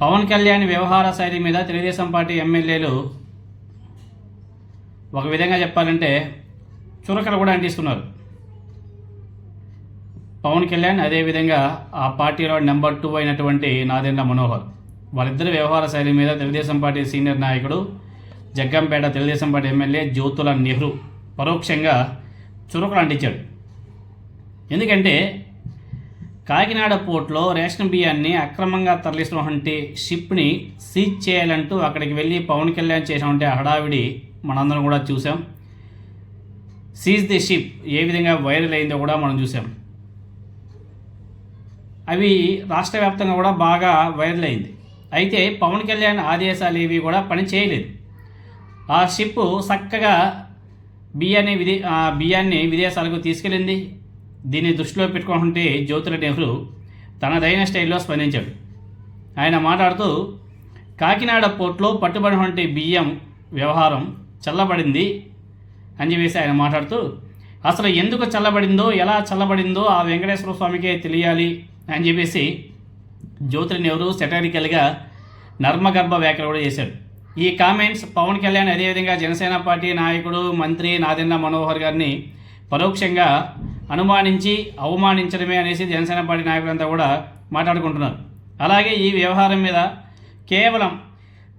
పవన్ కళ్యాణ్ వ్యవహార శైలి మీద తెలుగుదేశం పార్టీ ఎమ్మెల్యేలు ఒక విధంగా చెప్పాలంటే చురకలు కూడా అంటిస్తున్నారు. పవన్ కళ్యాణ్ అదేవిధంగా ఆ పార్టీలో నెంబర్ టూ అయినటువంటి నాదెండ్ల మనోహర్. వాళ్ళిద్దరి వ్యవహార శైలి మీద తెలుగుదేశం పార్టీ సీనియర్ నాయకుడు జగ్గంపేట తెలుగుదేశం పార్టీ ఎమ్మెల్యే జ్యోతుల నెహ్రూ పరోక్షంగా చురుకులు అంటించాడు. ఎందుకంటే కాకినాడ పోర్ట్లో రేషన్ బియ్యాన్ని అక్రమంగా తరలిస్తున్నటువంటి షిప్ని సీజ్ చేయాలంటూ అక్కడికి వెళ్ళి పవన్ కళ్యాణ్ చేసినటువంటి హడావిడి మనందరం కూడా చూసాం సీజ్ ది షిప్ ఏ విధంగా వైరల్ అయిందో కూడా మనం చూసాం అవి రాష్ట్ర వ్యాప్తంగా కూడా బాగా వైరల్ అయింది. అయితే పవన్ కళ్యాణ్ ఆదేశాలు ఏవి కూడా పని చేయలేదు. ఆ షిప్ చక్కగా బియ్యాన్ని విదే బియ్యాన్ని విదేశాలకు తీసుకెళ్ళింది. దీన్ని దృష్టిలో పెట్టుకుంటే జ్యోతుల నెహ్రూ తనదైన స్టైల్లో స్పందించాడు. ఆయన మాట్లాడుతూ కాకినాడ పోర్ట్లో పట్టుబడినటువంటి బియ్యం వ్యవహారం చల్లబడింది అని చెప్పేసి ఆయన మాట్లాడుతూ అసలు ఎందుకు చల్లబడిందో ఎలా చల్లబడిందో ఆ వెంకటేశ్వర స్వామికే తెలియాలి అని చెప్పేసి జ్యోతుల నెహ్రూ సెటరికల్గా నర్మగర్భ వ్యాఖ్యలు కూడా చేశాడు. ఈ కామెంట్స్ పవన్ కళ్యాణ్ అదేవిధంగా జనసేన పార్టీ నాయకుడు మంత్రి నాదెండ్ల మనోహర్ గారిని పరోక్షంగా అనుమానించి అవమానించడమే అనేసి జనసేన పార్టీ నాయకులంతా కూడా మాట్లాడుకుంటున్నారు. అలాగే ఈ వ్యవహారం మీద కేవలం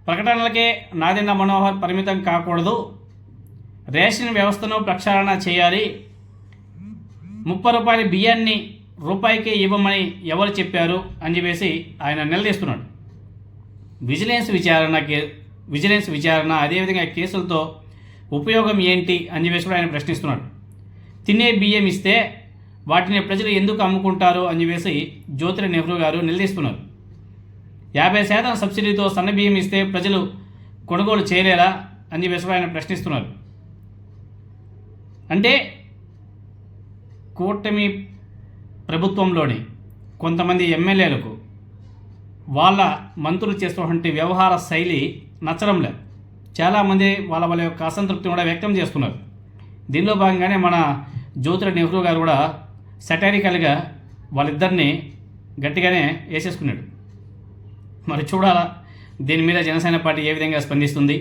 ప్రకటనలకే నాదిన్న మనోహర్ పరిమితం కాకూడదు. రేషన్ వ్యవస్థను ప్రక్షాళన చేయాలి. ముప్పై రూపాయల బియ్యాన్ని రూపాయికే ఇవ్వమని ఎవరు చెప్పారు అని చెప్పేసి ఆయన నిలదీస్తున్నాడు. విజిలెన్స్ విచారణ కే- విజిలెన్స్ విచారణ అదేవిధంగా కేసులతో ఉపయోగం ఏంటి అని చెప్పేసి కూడా ఆయన ప్రశ్నిస్తున్నాడు. తినే బియ్యం ఇస్తే వాటిని ప్రజలు ఎందుకు అమ్ముకుంటారు అని చెప్పేసి జ్యోతిర నెహ్రూ గారు నిలదీస్తున్నారు. యాభై శాతం సబ్సిడీతో సన్న బియ్యం ఇస్తే ప్రజలు కొనుగోలు చేయలేరా అని చెప్పేసి ఆయన ప్రశ్నిస్తున్నారు. అంటే కూటమి ప్రభుత్వంలోని కొంతమంది ఎమ్మెల్యేలకు వాళ్ళ మంత్రులు చేస్తున్నటువంటి వ్యవహార శైలి నచ్చడం లేదు. చాలామంది వాళ్ళ వాళ్ళ యొక్క అసంతృప్తిని కూడా వ్యక్తం చేస్తున్నారు. దీనిలో భాగంగానే మన జ్యోతుల నెహ్రూ గారు కూడా సెటారికల్గా వాళ్ళిద్దరిని గట్టిగానే వేసేసుకున్నాడు. మరి చూడాలా దీని మీద జనసేన పార్టీ ఏ విధంగా స్పందిస్తుంది?